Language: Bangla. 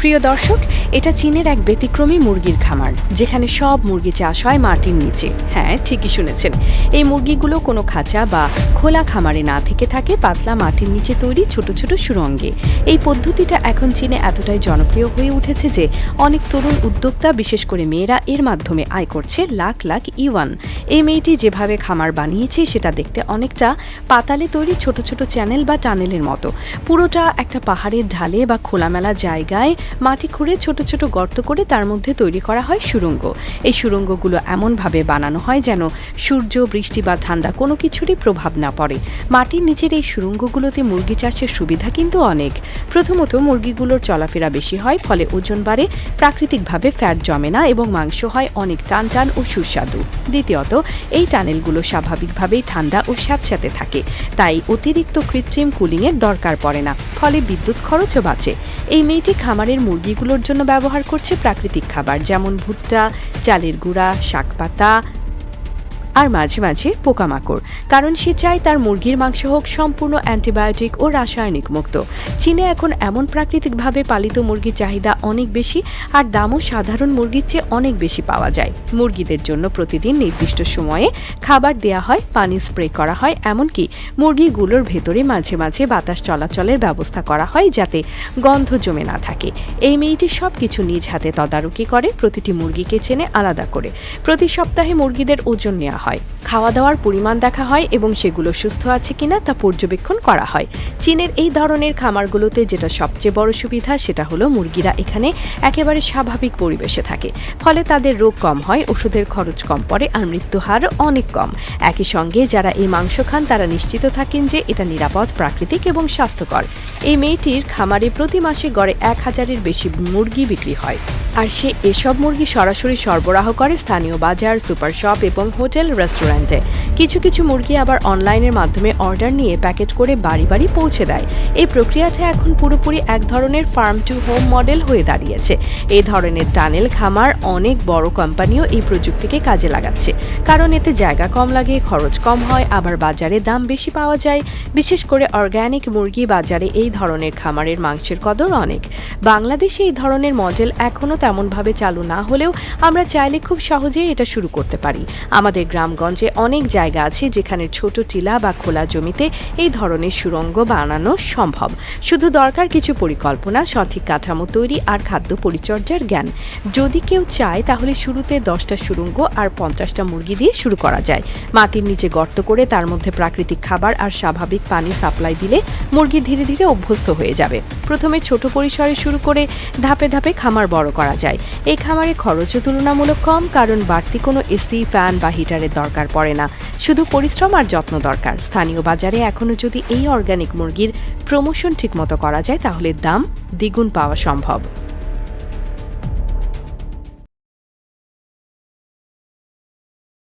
প্রিয় দর্শক এটা চীনের এক ব্যতিক্রমী মুরগির খামার, যেখানে সব মুরগি চাষ হয় মাটির নিচে। হ্যাঁ ঠিকই শুনেছেন। এই মুরগিগুলো কোনো খাঁচা বা খোলা খামারে না থেকে থাকে, পাতলা মাটির নিচে তৈরি ছোট ছোট সুরঙ্গে এই পদ্ধতিটা এখন চীনে এতটাই জনপ্রিয় হয়ে উঠেছে যে অনেক তরুণ উদ্যোক্তা, বিশেষ করে মেয়েরা, এর মাধ্যমে আয় করছে লাখ লাখ ইওয়ান এই মেয়েটি যেভাবে খামার বানিয়েছে, সেটা দেখতে অনেকটা পাতালে তৈরি ছোট ছোট চ্যানেল বা টানেলের মতো। পুরোটা একটা পাহাড়ের ঢালে বা খোলামেলা জায়গায় মাটি খুঁড়ে ছোট ছোট গর্ত করে তার মধ্যে তৈরি করা হয় সুড়ঙ্গ এই সুড়ঙ্গগুলো এমনভাবে বানানো হয় যেন সূর্য, বৃষ্টি বা ঠান্ডা কোনো কিছুরই প্রভাব না পড়ে। মাটির নিচের এই সুড়ঙ্গগুলোতে মুরগি চাষের সুবিধা কিন্তু অনেক। প্রথমত মুরগিগুলোর চলাফেরা বেশি হয়, ফলে ওজন বাড়ে, প্রাকৃতিকভাবে ফ্যাট জমে না এবং মাংস হয় অনেক টান টান ও সুস্বাদু। দ্বিতীয়ত, এই টানেলগুলো স্বাভাবিকভাবেই ঠান্ডা ও স্যাঁতস্যাঁতে থাকে, তাই অতিরিক্ত কৃত্রিম কুলিংয়ের দরকার পড়ে না, ফলে বিদ্যুৎ খরচও বাঁচে। এই মেয়েটি খামারের মুরগিগুলোর জন্য ব্যবহার করছে প্রাকৃতিক খাবার যেমন ভুট্টা চালের গুঁড়া শাকপাতা আর মাঝে মাঝে পোকামাকড়। কারণ সে চায় তার মুরগির মাংস হোক সম্পূর্ণ অ্যান্টিবায়োটিক ও রাসায়নিক মুক্ত। চীনে এখন এমন প্রাকৃতিকভাবে পালিত মুরগির চাহিদা অনেক বেশি আর দামও সাধারণ মুরগির চেয়ে অনেক বেশি পাওয়া যায়। মুরগিদের জন্য প্রতিদিন নির্দিষ্ট সময়ে খাবার দেয়া হয়, পানি স্প্রে করা হয়, এমনকি মুরগিগুলোর ভেতরে মাঝে মাঝে বাতাস চলাচলের ব্যবস্থা করা হয় যাতে গন্ধ জমে না থাকে। এই মেয়েটি সব কিছু নিজ হাতে তদারকি করে, প্রতিটি মুরগিকে চেনে আলাদা করে। প্রতি সপ্তাহে মুরগিদের ওজন নেওয়া হয়। খাওয়া দাওয়ার পরিমাণ দেখা হয় এবং সেগুলো সুস্থ আছে কিনা তা পর্যবেক্ষণ করা হয়। চীনের এই ধরনের খামারগুলোতে যেটা সবচেয়ে বড় সুবিধা সেটা হলো মুরগিরা এখানে একেবারে স্বাভাবিক পরিবেশে থাকে। ফলে তাদের রোগ কম হয়, ওষুধের খরচ কম পড়ে আর মৃত্যু হার অনেক কম। একই সঙ্গে যারা এই মাংস খান তারা নিশ্চিত থাকেন যে এটা নিরাপদ, প্রাকৃতিক এবং স্বাস্থ্যকর। এই মেয়েটির খামারে প্রতি মাসে গড়ে এক হাজারের বেশি মুরগি বিক্রি হয়। আর সে এসব মুরগি সরাসরি সরবরাহ করে স্থানীয় বাজার, সুপার শপ এবং হোটেল, রেস্টুরেন্টে। কিছু কিছু মুরগি আবার অনলাইনের মাধ্যমে অর্ডার নিয়ে প্যাকেট করে বাড়ি বাড়ি পৌঁছে দেয়। এই প্রক্রিয়াটা এখন পুরোপুরি এক ধরনের ফার্ম টু হোম মডেল হয়ে দাঁড়িয়েছে। এই ধরনের টানেল খামার অনেক বড় কোম্পানিও এই প্রযুক্তিকে কাজে লাগাচ্ছে। কারণ এতে জায়গা কম লাগে, খরচ কম হয়, আবার বাজারে দাম বেশি পাওয়া যায়। বিশেষ করে অর্গ্যানিক মুরগি বাজারে এই ধরনের খামারের মাংসের কদর অনেক। বাংলাদেশে এই ধরনের মডেল এখনও তেমনভাবে চালু না হলেও আমরা চাইলে খুব সহজেই এটা শুরু করতে পারি। আমাদের গ্রামগঞ্জে অনেক জায়গা আছে যেখানে ছোট টিলা বা খোলা জমিতে এই ধরনের সুরঙ্গ বানানো সম্ভব। শুধু দরকার কিছু পরিকল্পনা, সঠিক কাঠামো তৈরি আর খাদ্য পরিচর্যার জ্ঞান। যদি কেউ চায়, তাহলে শুরুতে দশটা সুরঙ্গ আর পঞ্চাশটা মুরগি দিয়ে শুরু করা যায়। মাটির নিচে গর্ত করে তার মধ্যে প্রাকৃতিক খাবার আর স্বাভাবিক পানি সাপ্লাই দিলে মুরগি ধীরে ধীরে অভ্যস্ত হয়ে যাবে। প্রথমে ছোট পরিসরে শুরু করে ধাপে ধাপে খামার বড় করা যায়। এই খামারে খরচও তুলনামূলক কম, কারণ বাড়তি কোনো এসি ফ্যান বা হিটারের দরকার পড়ে না। শুধু পরিশ্রম আর যত্ন দরকার। স্থানীয় বাজারে এখনও যদি এই অর্গানিক মুরগির প্রমোশন ঠিকমতো করা যায়, তাহলে দাম দ্বিগুণ পাওয়া সম্ভব।